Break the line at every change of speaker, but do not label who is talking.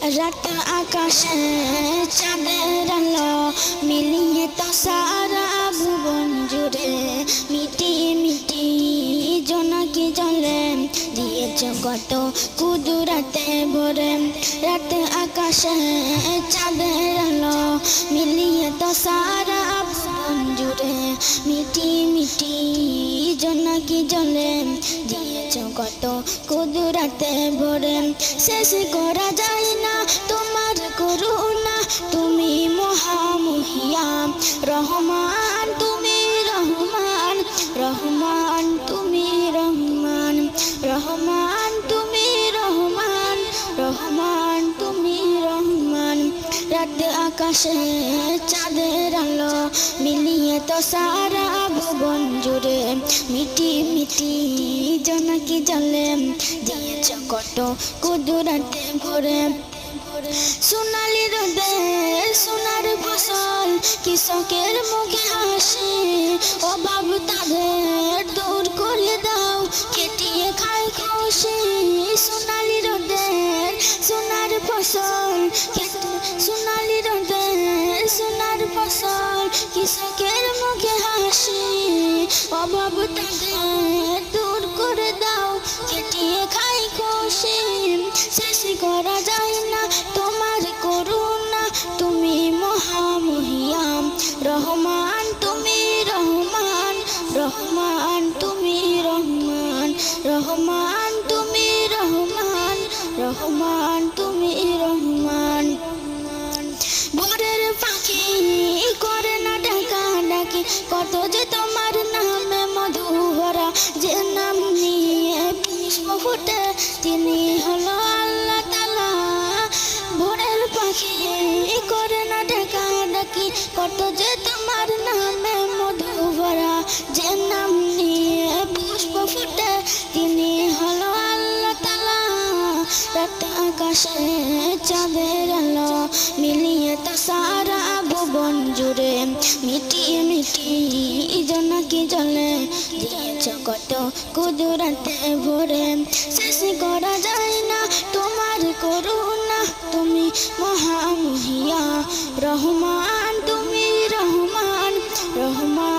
রাত আকাশে চাঁদের আলো, মিলিয়ে তো সারা ভুবন জুড়ে। মিটি মিটি জোনাকি জলে, দিয়েছ কত কুদুরাতে ভরে। রাত আকাশে চাঁদের আলো, মিলিয়ে তো সারা ভুবন জুড়ে। মিটি মিটি জোনাকি জলে, দিয়েছ কত কুদুরাতে ভরে। শেষ করা যায় না করুণা, তুমি মহামহিয়া। রহমান, তুমি রহমান। রহমান, তুমি রহমান। রহমান, তুমি রহমান। রহমান, তুমি রহমান। রাত আকাশে চাঁদের আলো মিলিয়ে তো সারা ভুবন জুড়ে। মিটি মিটি জনাকি জলে দিয়েছ কত কুদুরাতে ভরে। সোনালি রোদে সোনার ফসল, কৃষকের মুখে হাসি, অভাব তাদের দূর করে দাও কেটিয়ে খাই খুশি। সোনালি রোদের সোনার ফসল সোনালি রোদের সোনার ফসল, কৃষকের মুখে হাসি, অভাব তাদের দূর করে দাও কেটিয়ে খাই খুশি। শেষ করা যায় রহমান, তুমি রহমান রহমান, তুমি রহমান রহমান, তুমি রহমান রহমান, তুমি রহমান। ভোরের পাখি করে না ডাকা ডাকি কত যে তোমার নামে মধু ভরা যে নাম নিয়ে ফুটে তিনি হলো আল্লাহ তালা ভোরের পাখি করে না কত যে তোমার নামে মধু ভরা যে নাম নিয়ে পুষ্প ফুটে, তিনি হলো আল্লাহ তালা রাত আকাশে চাঁদের আলো মিলিয়ে তো সারা ভুবন জুড়ে। মিটি মিটি জনাকি জলে দিয়েছ কত কুদুরাতে ভরে। শেষ করা যায় না তোমার করুণা, তুমি মহামহিয়া রহমান। 然后呢